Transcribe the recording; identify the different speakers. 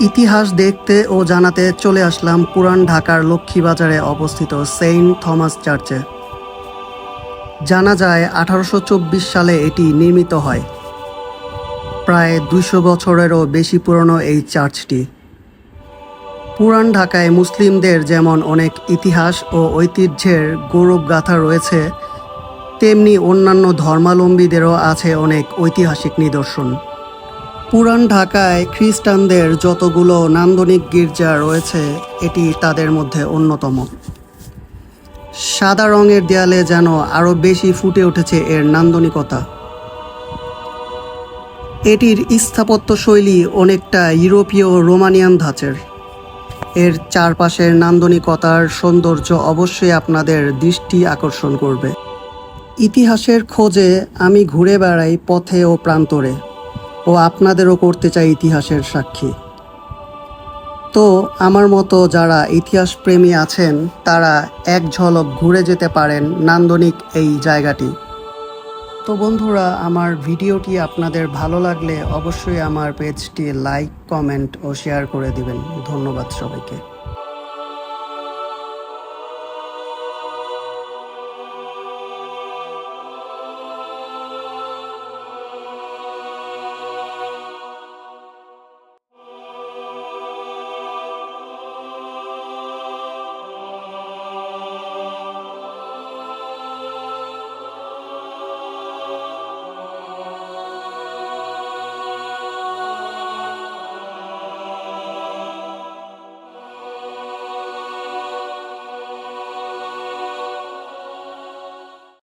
Speaker 1: ইতিহাস দেখতে ও জানাতে চলে আসলাম পুরান ঢাকার লক্ষ্মীবাজারে অবস্থিত সেন্ট থমাস চার্চে। জানা যায়, আঠারোশো চব্বিশ সালে এটি নির্মিত হয়। প্রায় দুইশো বছরেরও বেশি পুরনো এই চার্চটি। পুরান ঢাকায় মুসলিমদের যেমন অনেক ইতিহাস ও ঐতিহ্যের গৌরবগাথা রয়েছে, তেমনি অন্যান্য ধর্মাবলম্বীদেরও আছে অনেক ঐতিহাসিক নিদর্শন। পুরান ঢাকায় খ্রিস্টানদের যতগুলো নান্দনিক গির্জা রয়েছে, এটি তাদের মধ্যে অন্যতম। সাদা রঙের দেয়ালে যেন আরও বেশি ফুটে উঠেছে এর নান্দনিকতা। এটির স্থাপত্য শৈলী অনেকটা ইউরোপীয় রোমানিয়ান ধাঁচের। এর চারপাশের নান্দনিকতার সৌন্দর্য অবশ্যই আপনাদের দৃষ্টি আকর্ষণ করবে। ইতিহাসের খোঁজে আমি ঘুরে বেড়াই পথে ও প্রান্তরে। ও আপনাদেরও করতে চাই ইতিহাসের সাক্ষী। তো আমার মতো যারা ইতিহাস প্রেমী আছেন, তারা এক ঝলক ঘুরে যেতে পারেন নান্দনিক এই জায়গাটি। তো বন্ধুরা, আমার ভিডিওটি আপনাদের ভালো লাগলে অবশ্যই আমার পেজটি লাইক, কমেন্ট ও শেয়ার করে দিবেন। ধন্যবাদ সবাইকে।